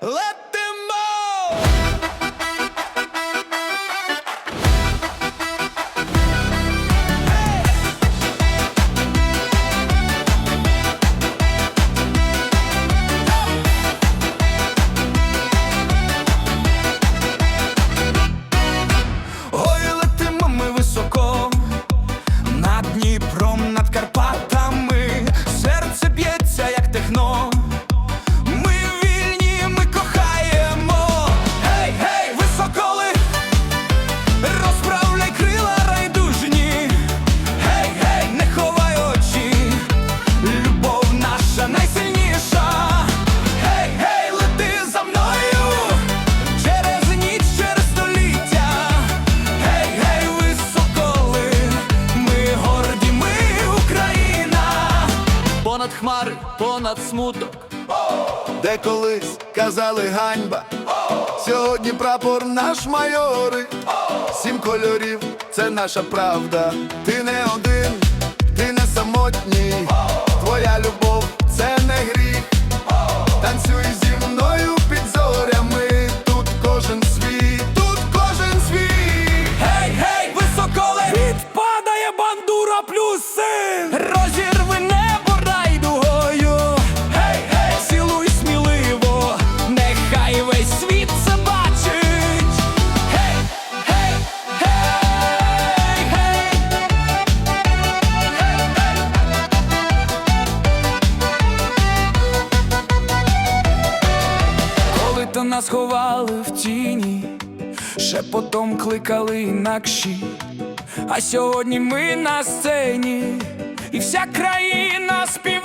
Let понад хмари, понад смуток, де колись казали ганьба, сьогодні прапор наш майори, сім кольорів це наша правда. Ти не один, ти не самотній. нас ховали в тіні, шепотом кликали інакші, а сьогодні ми на сцені, і вся країна співає.